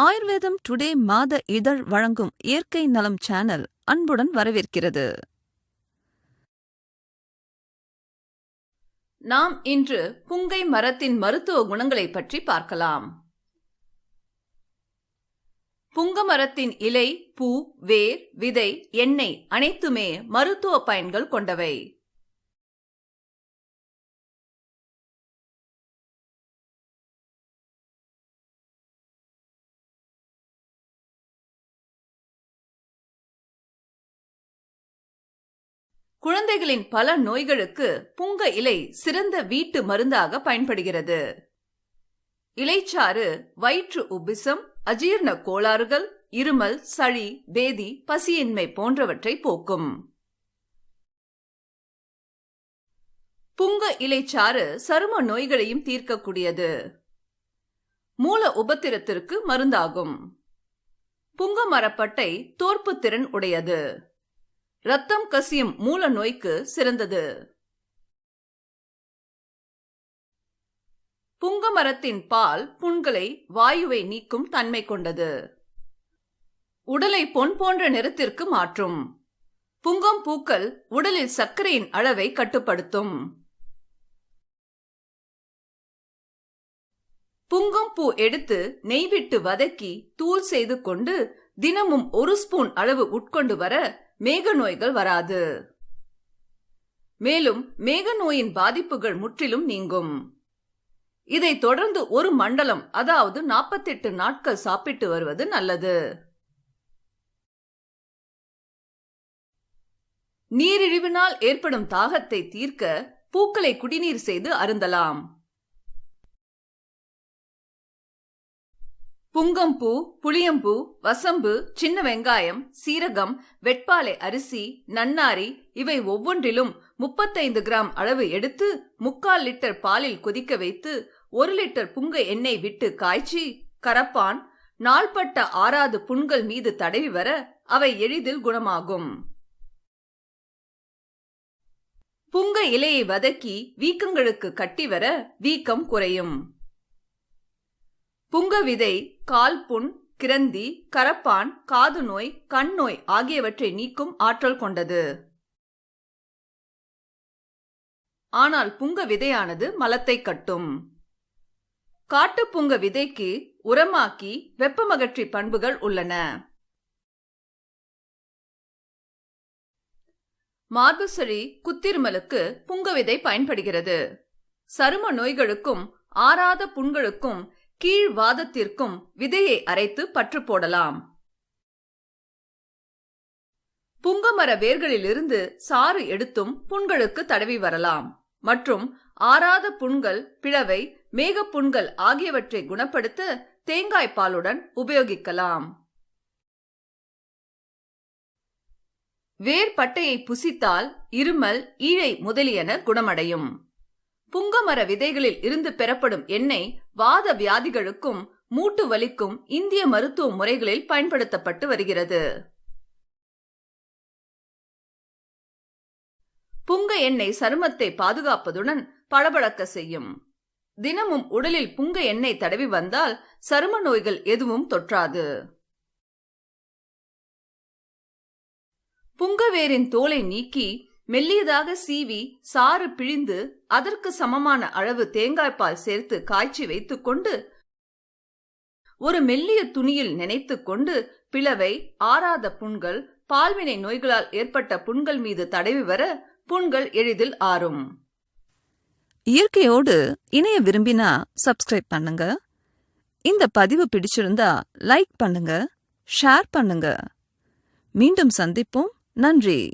ஆயுர்வேதம் டுடே மாத இதழ் வழங்கும் இயற்கை நலம் சேனல் அன்புடன் வரவேற்கிறது. நாம் இன்று புங்கை மரத்தின் மருத்துவ குணங்களைப் பற்றி பார்க்கலாம். புங்க மரத்தின் இலை பூ வேர் விதை எண்ணெய் அனைத்துமே மருத்துவ பயன்கள் கொண்டவை. குழந்தைகளின் பல நோய்களுக்கு புங்க இலை சிறந்த வீட்டு மருந்தாக பயன்படுகிறது. இலைச்சாறு வயிற்று உபிசம் அஜீர்ண கோளாறுகள் இருமல் சளி பேதி பசியின்மை போன்றவற்றை போக்கும். புங்க இலைச்சாறு சரும நோய்களையும் தீர்க்கக்கூடியது. மூல உபத்திரத்திற்கு மருந்தாகும். புங்க மரப்பட்டை தோற்பு திறன் உடையது. ரத்தம் கசியும் மூல நோய்க்கு சிறந்தது. புங்கமரத்தின் பால் புண்களை வாயுவை நீக்கும் தன்மை கொண்டது. உடலை பொன் போன்ற நிறத்திற்கு மாற்றும். புங்கம் பூக்கள் உடலில் சர்க்கரையின் அளவை கட்டுப்படுத்தும். புங்கம் பூ எடுத்து நெய் விட்டு வதக்கி தூள் செய்து கொண்டு தினமும் ஒரு ஸ்பூன் அளவு உட்கொண்டு வர மேக நோய்கள் வராது. மேலும் மேக நோயின் பாதிப்புகள் முற்றிலும் நீங்கும். இதை தொடர்ந்து ஒரு மண்டலம் அதாவது நாற்பத்தெட்டு நாட்கள் சாப்பிட்டு வருவது நல்லது. நீரிழிவினால் ஏற்படும் தாகத்தை தீர்க்க பூக்களை குடிநீர் செய்து அருந்தலாம். புங்கம்பூ புளியம்பூ வசம்பு சின்ன வெங்காயம் சீரகம் வெட்பாலை அரிசி நன்னாரி இவை ஒவ்வொன்றிலும் முப்பத்தைந்து கிராம் அளவு எடுத்து முக்கால் லிட்டர் பாலில் கொதிக்க வைத்து ஒரு லிட்டர் புங்க எண்ணெய் விட்டு காய்ச்சி கரப்பான் நாள்பட்ட ஆறாது புண்கள் மீது தடவி வர அவை எளிதில் குணமாகும். புங்க இலையை வதக்கி வீக்கங்களுக்கு கட்டி வர வீக்கம் குறையும். புங்க விதை கால் புண் கிரந்தி கரப்பான் காது நோய் கண் நோய் ஆகியவற்றை நீக்கும் ஆற்றல் கொண்டது. ஆனால் புங்க விதையானது மலத்தை கட்டும். காட்டுப்புங்க விதைக்கு உரமாக்கி வெப்பமகற்றி பண்புகள் உள்ளன. மார்புசளி குத்திருமலுக்கு புங்க விதை பயன்படுகிறது. சரும நோய்களுக்கும் ஆறாத புண்களுக்கும் கீழ் வாதத்திற்கும் விதையை அரைத்து பற்று போடலாம். புங்கமர வேர்களிலிருந்து சாறு எடுத்தும் புண்களுக்கு தடவி வரலாம். மற்றும் ஆறாத புண்கள் பிளவை மேகப்புண்கள் ஆகியவற்றை குணப்படுத்த தேங்காய் பாலுடன் உபயோகிக்கலாம். வேர் பட்டையை புசித்தால் இருமல் ஈழை முதலியன குணமடையும். புங்கமர விதைகளில் இருந்து பெறப்படும் எண்ணெய் வாத வியாதிகளுக்கும் மூட்டு வலிக்கும் இந்திய மருத்துவ முறைகளில் பயன்படுத்தப்பட்டு வருகிறது. புங்க எண்ணெய் சருமத்தை பாதுகாப்பதுடன் பளபளக்க செய்யும். தினமும் உடலில் புங்க எண்ணெய் தடவி வந்தால் சரும நோய்கள் எதுவும் தொற்றாது. புங்கவேரின் தோலை நீக்கி மெல்லியதாக சீவி சாறு பிழிந்து அதற்கு சமமான அளவு தேங்காய்பால் சேர்த்து காய்ச்சி வைத்துக்கொண்டு ஒரு மெல்லிய துணியில் நினைத்துக்கொண்டு பிளவை ஆறாத புண்கள் பால்வினை நோய்களால் ஏற்பட்ட புண்கள் மீது தடவி வர புண்கள் எளிதில் ஆறும். இயற்கையோடு இணைய விரும்பினா சப்ஸ்கிரைப் பண்ணுங்க. இந்த பதிவு பிடிச்சிருந்தா லைக் பண்ணுங்க ஷேர் பண்ணுங்க. மீண்டும் சந்திப்போம். நன்றி.